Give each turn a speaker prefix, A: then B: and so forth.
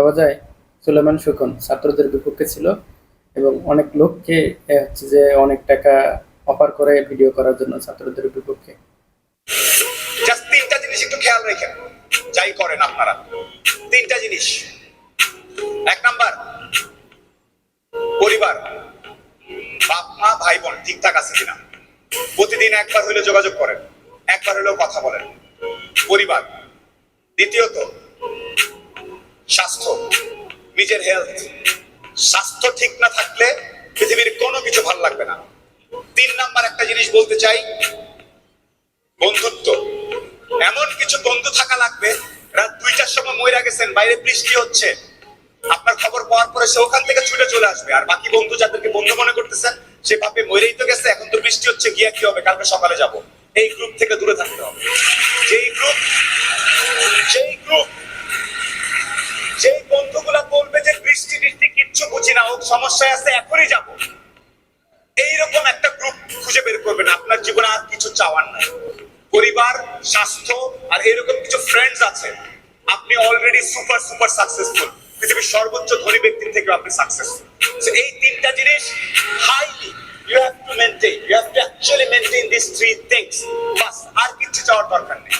A: পাওয়া যায় সুলেমান সুখন ছাত্রদের বিপক্ষে ছিল এবং অনেক লোককে হচ্ছে যে, অনেক টাকা অফার করে ভিডিও করার জন্য ছাত্রদের বিপক্ষে।
B: তিনটা জিনিস একটু খেয়াল রেখেন, যাই করেন আপনারা। তিনটা জিনিস। এক নাম্বার, পরিবার বাপ মা ভাই বোন ঠিকঠাক আছে কিনা? প্রতিদিন একবার হইলে যোগাযোগ করেন, একবার হলেও কথা বলেন। পরিবার। দ্বিতীয়ত নিজের হেলথ স্বাস্থ্য ঠিক না থাকলে পৃথিবীর কোনো কিছু ভালো লাগবে না। তিন নাম্বার একটা জিনিস বলতে চাই, বন্ধুত্ব। এমন কিছু বন্ধু থাকা লাগবে রাত দুইটার সময় ময়রা গেছেন, বাইরে বৃষ্টি হচ্ছে। আপনার খবর পাওয়ার পরে সে ওখান থেকে ছুটে চলে আসবে। আর বাকি বন্ধু যাদেরকে বন্ধু মনে করতেছেন, সে ভাবে মরেই তো গেছে, এখন তো বৃষ্টি হচ্ছে, গিয়া কি হবে? কালকে সকালে যাব। এই গ্রুপ থেকে দূরে থাকতে হবে। যেই গ্রুপ বুঝি না ও সমস্যায় আছে, এখনই যাব। এইরকম একটা গ্রুপ খুঁজে বের করবেন, আপনার জীবনে আর কিছু চাওয়ার নাই। পরিবার, স্বাস্থ্য, আর এরকম কিছু ফ্রেন্ডস আছে, আপনি অলরেডি সুপার সুপার সাকসেসফুল পৃথিবীর সর্বোচ্চ ধনী ব্যক্তির থেকে আপনি সাকসেসফুল এই তিনটা জিনিস highly you have to maintain you have to actually maintain this three things বাস, আর কিছু চাওয়ার দরকার নেই।